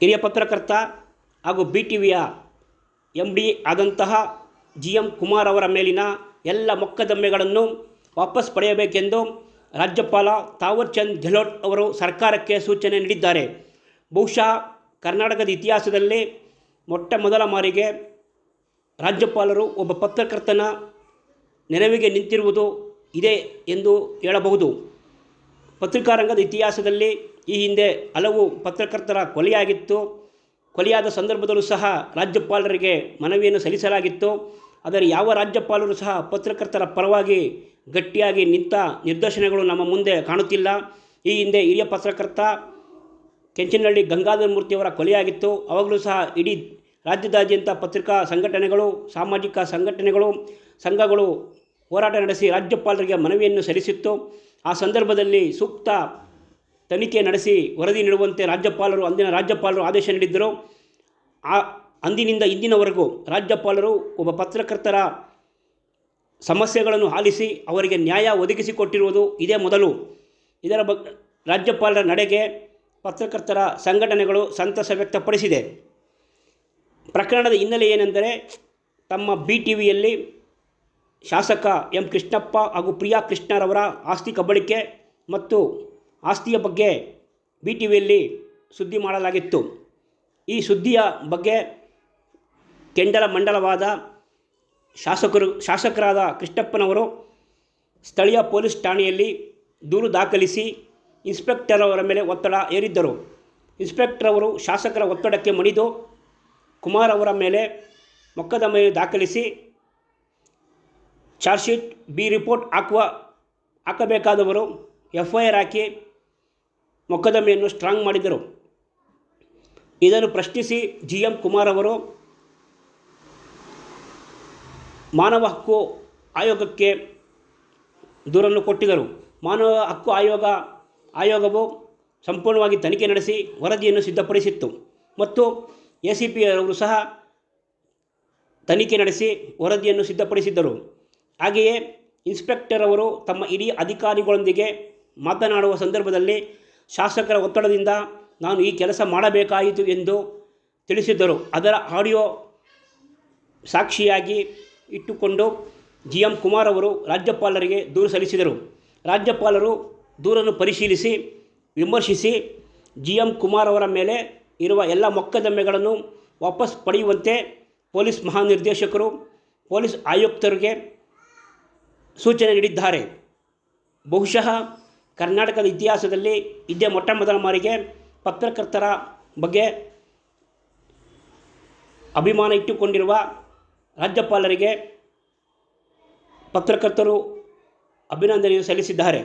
ಹಿರಿಯ ಪತ್ರಕರ್ತ ಹಾಗೂ ಬಿ ಟಿ ವಿಯ ಎಂ ಡಿ ಆದಂತಹ ಜಿ ಎಂ ಕುಮಾರ್ ಅವರ ಮೇಲಿನ ಎಲ್ಲ ಮೊಕ್ಕದಮ್ಮೆಗಳನ್ನು ವಾಪಸ್ ಪಡೆಯಬೇಕೆಂದು ರಾಜ್ಯಪಾಲ ತಾವರ್ಚಂದ್ ಗೆಹ್ಲೋಟ್ ಅವರು ಸರ್ಕಾರಕ್ಕೆ ಸೂಚನೆ ನೀಡಿದ್ದಾರೆ. ಬಹುಶಃ ಕರ್ನಾಟಕದ ಇತಿಹಾಸದಲ್ಲಿ ಮೊಟ್ಟ ಮೊದಲ ಮಾರಿಗೆ ರಾಜ್ಯಪಾಲರು ಒಬ್ಬ ಪತ್ರಕರ್ತನ ನೆರವಿಗೆ ನಿಂತಿರುವುದು ಇದೆ ಎಂದು ಹೇಳಬಹುದು. ಪತ್ರಿಕಾರಂಗದ ಇತಿಹಾಸದಲ್ಲಿ ಈ ಹಿಂದೆ ಹಲವು ಪತ್ರಕರ್ತರ ಕೊಲೆಯಾಗಿತ್ತು. ಕೊಲೆಯಾದ ಸಂದರ್ಭದಲ್ಲೂ ಸಹ ರಾಜ್ಯಪಾಲರಿಗೆ ಮನವಿಯನ್ನು ಸಲ್ಲಿಸಲಾಗಿತ್ತು. ಆದರೆ ಯಾವ ರಾಜ್ಯಪಾಲರು ಸಹ ಪತ್ರಕರ್ತರ ಪರವಾಗಿ ಗಟ್ಟಿಯಾಗಿ ನಿಂತ ನಿದರ್ಶನಗಳು ನಮ್ಮ ಮುಂದೆ ಕಾಣುತ್ತಿಲ್ಲ. ಈ ಹಿಂದೆ ಹಿರಿಯ ಪತ್ರಕರ್ತ ಕೆಂಚನಹಳ್ಳಿ ಗಂಗಾಧರ ಮೂರ್ತಿಯವರ ಕೊಲೆಯಾಗಿತ್ತು. ಅವಾಗಲೂ ಸಹ ಇಡೀ ರಾಜ್ಯದಾದ್ಯಂತ ಪತ್ರಿಕಾ ಸಂಘಟನೆಗಳು, ಸಾಮಾಜಿಕ ಸಂಘಟನೆಗಳು, ಸಂಘಗಳು ಹೋರಾಟ ನಡೆಸಿ ರಾಜ್ಯಪಾಲರಿಗೆ ಮನವಿಯನ್ನು ಸಲ್ಲಿಸಿತ್ತು. ಆ ಸಂದರ್ಭದಲ್ಲಿ ಸೂಕ್ತ ತನಿಖೆ ನಡೆಸಿ ವರದಿ ನೀಡುವಂತೆ ರಾಜ್ಯಪಾಲರು, ಅಂದಿನ ರಾಜ್ಯಪಾಲರು ಆದೇಶ ನೀಡಿದ್ದರು. ಆ ಅಂದಿನಿಂದ ಇಂದಿನವರೆಗೂ ರಾಜ್ಯಪಾಲರು ಒಬ್ಬ ಪತ್ರಕರ್ತರ ಸಮಸ್ಯೆಗಳನ್ನು ಆಲಿಸಿ ಅವರಿಗೆ ನ್ಯಾಯ ಒದಗಿಸಿಕೊಟ್ಟಿರುವುದು ಇದೇ ಮೊದಲು. ಇದರ ಬಗ್ಗೆ ರಾಜ್ಯಪಾಲರ ನಡೆಗೆ ಪತ್ರಕರ್ತರ ಸಂಘಟನೆಗಳು ಸಂತಸ ವ್ಯಕ್ತಪಡಿಸಿದೆ. ಪ್ರಕರಣದ ಹಿನ್ನೆಲೆ ಏನೆಂದರೆ, ತಮ್ಮ ಬಿ ಟಿ ವಿಯಲ್ಲಿ ಶಾಸಕ ಎಂ ಕೃಷ್ಣಪ್ಪ ಹಾಗೂ ಪ್ರಿಯಾ ಕೃಷ್ಣರವರ ಆಸ್ತಿ ಕಬಳಿಕೆ ಮತ್ತು ಆಸ್ತಿಯ ಬಗ್ಗೆ ಬಿ ಟಿ ವಿಯಲ್ಲಿ ಸುದ್ದಿ ಮಾಡಲಾಗಿತ್ತು. ಈ ಸುದ್ದಿಯ ಬಗ್ಗೆ ಕೆಂಡಲ ಮಂಡಲವಾದ ಶಾಸಕರು, ಶಾಸಕರಾದ ಕೃಷ್ಣಪ್ಪನವರು ಸ್ಥಳೀಯ ಪೊಲೀಸ್ ಠಾಣೆಯಲ್ಲಿ ದೂರು ದಾಖಲಿಸಿ ಇನ್ಸ್ಪೆಕ್ಟರ್ ಅವರ ಮೇಲೆ ಒತ್ತಡ ಏರಿದ್ದರು ಇನ್ಸ್ಪೆಕ್ಟರ್ ಅವರು ಶಾಸಕರ ಒತ್ತಡಕ್ಕೆ ಮಣಿದು ಕುಮಾರ್ ಅವರ ಮೇಲೆ ಮೊಕದ್ದಮೆ ದಾಖಲಿಸಿ ಚಾರ್ಜ್ ಶೀಟ್, ಬಿ ರಿಪೋರ್ಟ್ ಹಾಕುವ ಹಾಕಬೇಕಾದವರು ಎಫ್ ಐ ಆರ್ ಹಾಕಿ ಮೊಕದ್ದಮೆಯನ್ನು ಸ್ಟ್ರಾಂಗ್ ಮಾಡಿದರು. ಇದನ್ನು ಪ್ರಶ್ನಿಸಿ ಜಿ ಎಂ ಕುಮಾರ್ ಅವರು, ಮಾನವ ಹಕ್ಕು ಆಯೋಗಕ್ಕೆ ದೂರನ್ನು ಕೊಟ್ಟಿದ್ದರು. ಮಾನವ ಹಕ್ಕು ಆಯೋಗ, ಆಯೋಗವು ಸಂಪೂರ್ಣವಾಗಿ ತನಿಖೆ ನಡೆಸಿ ವರದಿಯನ್ನು ಸಿದ್ಧಪಡಿಸಿತ್ತು. ಮತ್ತು ಎ ಸಿ ಪಿ ಅವರು ಸಹ ತನಿಖೆ ನಡೆಸಿ ವರದಿಯನ್ನು ಸಿದ್ಧಪಡಿಸಿದ್ದರು. ಹಾಗೆಯೇ ಇನ್ಸ್ಪೆಕ್ಟರ್ ಅವರು ತಮ್ಮ ಇಡೀ ಅಧಿಕಾರಿಗಳೊಂದಿಗೆ ಮಾತನಾಡುವ ಸಂದರ್ಭದಲ್ಲಿ ಶಾಸಕರ ಒತ್ತಡದಿಂದ ನಾನು ಈ ಕೆಲಸ ಮಾಡಬೇಕಾಯಿತು ಎಂದು ತಿಳಿಸಿದ್ದರು. ಅದರ ಆಡಿಯೋ ಸಾಕ್ಷಿಯಾಗಿ ಇಟ್ಟುಕೊಂಡು ಜಿ ಎಂ ಕುಮಾರ್ ಅವರು ರಾಜ್ಯಪಾಲರಿಗೆ ದೂರು ಸಲ್ಲಿಸಿದರು. ರಾಜ್ಯಪಾಲರು ದೂರನ್ನು ಪರಿಶೀಲಿಸಿ, ವಿಮರ್ಶಿಸಿ ಜಿ ಎಂ ಕುಮಾರ್ ಅವರ ಮೇಲೆ ಇರುವ ಎಲ್ಲ ಮೊಕದ್ದಮೆಗಳನ್ನು ವಾಪಸ್ ಪಡೆಯುವಂತೆ ಪೊಲೀಸ್ ಮಹಾನಿರ್ದೇಶಕರು, ಪೊಲೀಸ್ ಆಯುಕ್ತರಿಗೆ ಸೂಚನೆ ನೀಡಿದ್ದಾರೆ. ಬಹುಶಃ ಕರ್ನಾಟಕದ ಇತಿಹಾಸದಲ್ಲಿ ಇದೇ ಮೊಟ್ಟ ಮೊದಲ ಬಾರಿಗೆ ಪತ್ರಕರ್ತರ ಬಗ್ಗೆ ಅಭಿಮಾನ ಇಟ್ಟುಕೊಂಡಿರುವ ರಾಜ್ಯಪಾಲರಿಗೆ ಪತ್ರಕರ್ತರು ಅಭಿನಂದನೆಯನ್ನು ಸಲ್ಲಿಸಿದ್ದಾರೆ.